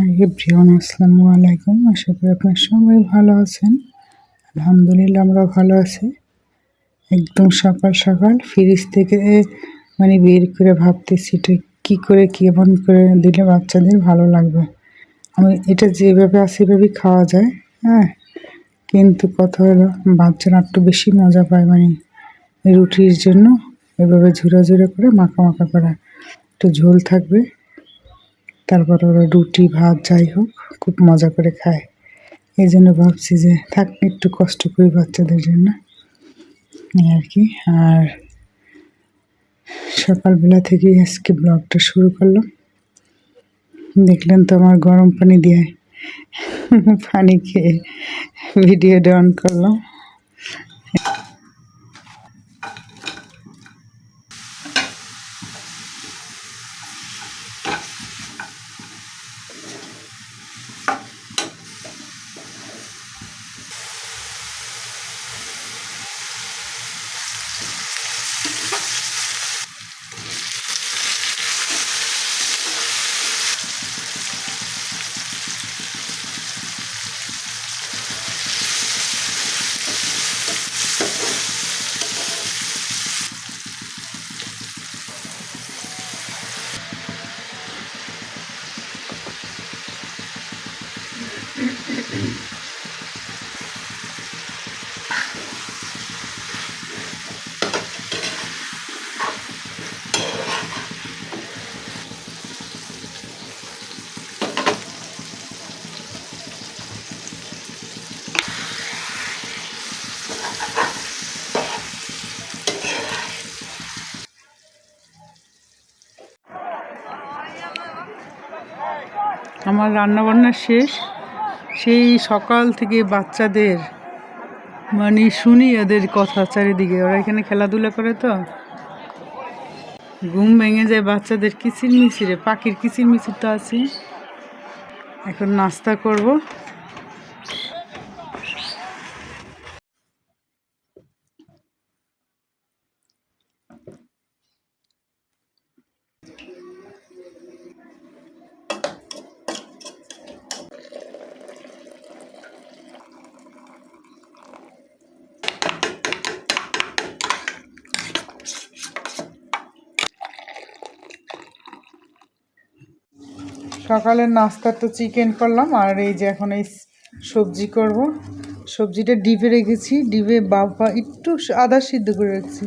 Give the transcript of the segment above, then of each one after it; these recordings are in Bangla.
হাই এভরিওয়ান, আসসালামু আলাইকুম। আশা করি আপনার সবাই ভালো আছেন। আলহামদুলিল্লাহ আমরা ভালো আছি। একদম সকাল সকাল ফ্রিজ থেকে মানে বের করে ভাবতেছি এটা কী করে, কেমন করে দিলে বাচ্চাদের ভালো লাগবে। আমি এটা যেভাবে আছে সেভাবেই খাওয়া যায় হ্যাঁ? কিন্তু কথা হলো, বাচ্চারা একটু বেশি মজা পায় মানে রুটির জন্য। এভাবে ঝুরা ঝুরা করে, মাখা মাখা করা। একটু ঝোল থাকবে। তারপর ওরা রুটি, ভাত যাই হোক, খুব মজা করে খায়। এই জন্য ভাবছি যে থাক, একটু কষ্ট করি বাচ্চাদের জন্য। এই আর কি। আর সকালবেলা থেকেই আজকে ব্লগটা শুরু করলাম। দেখলেন তো আমার গরম পানি দিয়ে পানি খেয়ে ভিডিওটা অন করলাম। আমার রান্না বান্না শেষ। সেই সকাল থেকে বাচ্চাদের মানে শুনি এদের কথা চারিদিকে। ওরা এখানে খেলাধুলা করে তো। ঘুম ভেঙে যায় বাচ্চাদের। কিচির মিচিরে পাখির কিচির মিচির তো আছে এখন নাস্তা করব। সকালের নাস্তা তো চিকেন করলাম আর এই যে এখন এই সবজি করব। সবজিটা ডিপে রেখেছি ডিপে বাবা একটু আদা সিদ্ধ করে রেখেছি।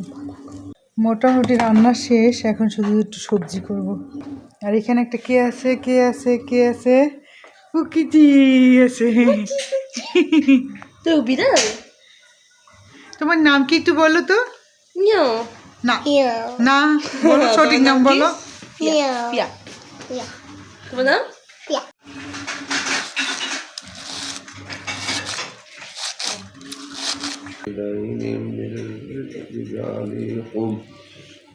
মোটামুটি রান্না শেষ এখন শুধু একটু সবজি করব। আর এখানে একটা কে আছে কে আছে কে আছে? কুকিটি আছে। তো বিড়াল তোমার নাম কি একটু বলো তো? না। না বলো সঠিক নাম বলো। মিয়াও পিয়া। পিয়া। Bunu? Ya.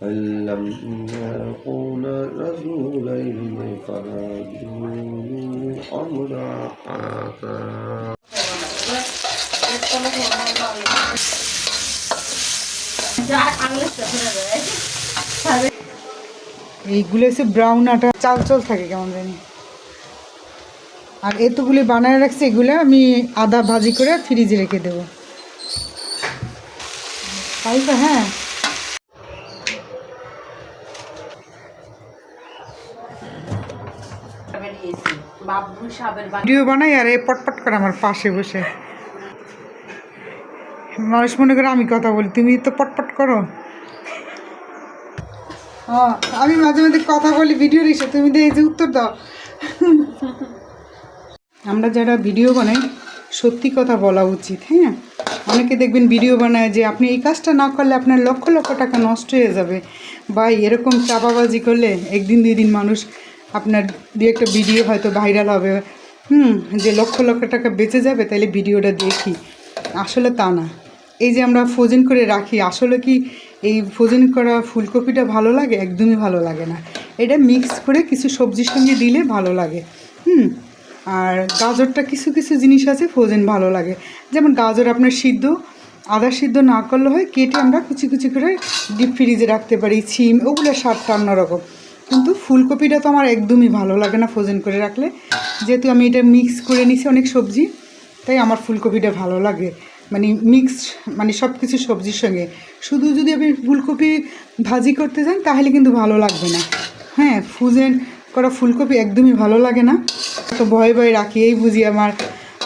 علمنا قول رجلين فراجوا أمر حسن عملت এইগুলো হচ্ছে ব্রাউন আটা। চাল চাল থাকে কেমন জানি। আর এতগুলি বানায় রাখছি, এগুলো আমি আদা ভাজি করে ফ্রিজে রেখে দেবো। তাই তো হ্যাঁ। ভিডিও বানাই আর এ পটপট করে আমার পাশে বসে। মানুষ মনে করে আমি কথা বলি, তুমি তো পটপট করো। আমি মাঝে মাঝে কথা বলি ভিডিও রিসে তুমি এই যে উত্তর দাও। আমরা যারা ভিডিও বানাই, সত্যি কথা বলা উচিত হ্যাঁ? অনেকে দেখবেন ভিডিও বানায় যে আপনি এই কাজটা না করলে আপনার লক্ষ লক্ষ টাকা নষ্ট হয়ে যাবে। বা এরকম চাপাবাজি করলে একদিন, দুই দিন মানুষ আপনার দু একটা ভিডিও হয়তো ভাইরাল হবে। হুম, যে লক্ষ লক্ষ টাকা বেঁচে যাবে তাহলে ভিডিওটা দেখি। আসলে তা না। এই যে আমরা ফ্রোজেন করে রাখি, আসলে কি এই ফ্রোজেন করা ফুলকপিটা ভালো লাগে? একদমই ভালো লাগে না। এটা মিক্স করে কিছু সবজির সঙ্গে দিলে ভালো লাগে। হুম? আর গাজরটা কিছু কিছু জিনিস আছে ফ্রোজেন ভালো লাগে। যেমন গাজর আপনার সিদ্ধ, আদা সিদ্ধ না করলে হয়, কেটে আমরা কুচি কুচি করে ডিপ ফ্রিজে রাখতে পারি, ছিম ওগুলো স্বাদটা অন্যরকম। কিন্তু ফুলকপিটা তো আমার একদমই ভালো লাগে না ফ্রোজেন করে রাখলে। যেহেতু আমি এটা মিক্স করে নিছি অনেক সবজি, তাই আমার ফুলকপিটা ভালো লাগে। মানে মিক্সড মানে সব কিছু সবজির সঙ্গে। শুধু যদি আপনি ফুলকপি ভাজি করতে যান তাহলে কিন্তু ভালো লাগবে না। হ্যাঁ ফ্রোজেন করা ফুলকপি একদমই ভালো লাগে না। তো ভয়ে ভয়ে রাখি, এই বুঝি আমার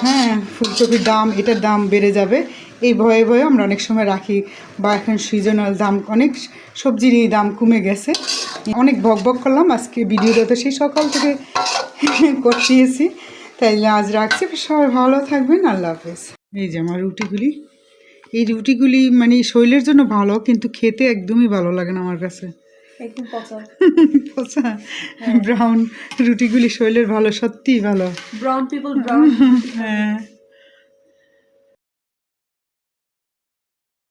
হ্যাঁ ফুলকপির দাম, এটার দাম বেড়ে যাবে। এই ভয়ে ভয়ে আমরা অনেক সময় রাখি, বা এখন সিজনাল দাম, অনেক সবজিরই দাম কমে গেছে। অনেক বক বক করলাম, আজকে ভিডিওটা তো সেই সকাল থেকে করতেছি। তাইলে আজ রাখছি, সবাই ভালো থাকবেন, আল্লাহ হাফেজ। এই যে আমার রুটিগুলি। এই রুটিগুলি মানে শরীরের জন্য ভালো কিন্তু খেতে একদমই ভালো লাগে না আমার কাছে। পচা। পচা। ব্রাউন রুটিগুলি শরীরের ভালো সত্যিই ভালো। ব্রাউন পিপল ব্রাউন হ্যাঁ।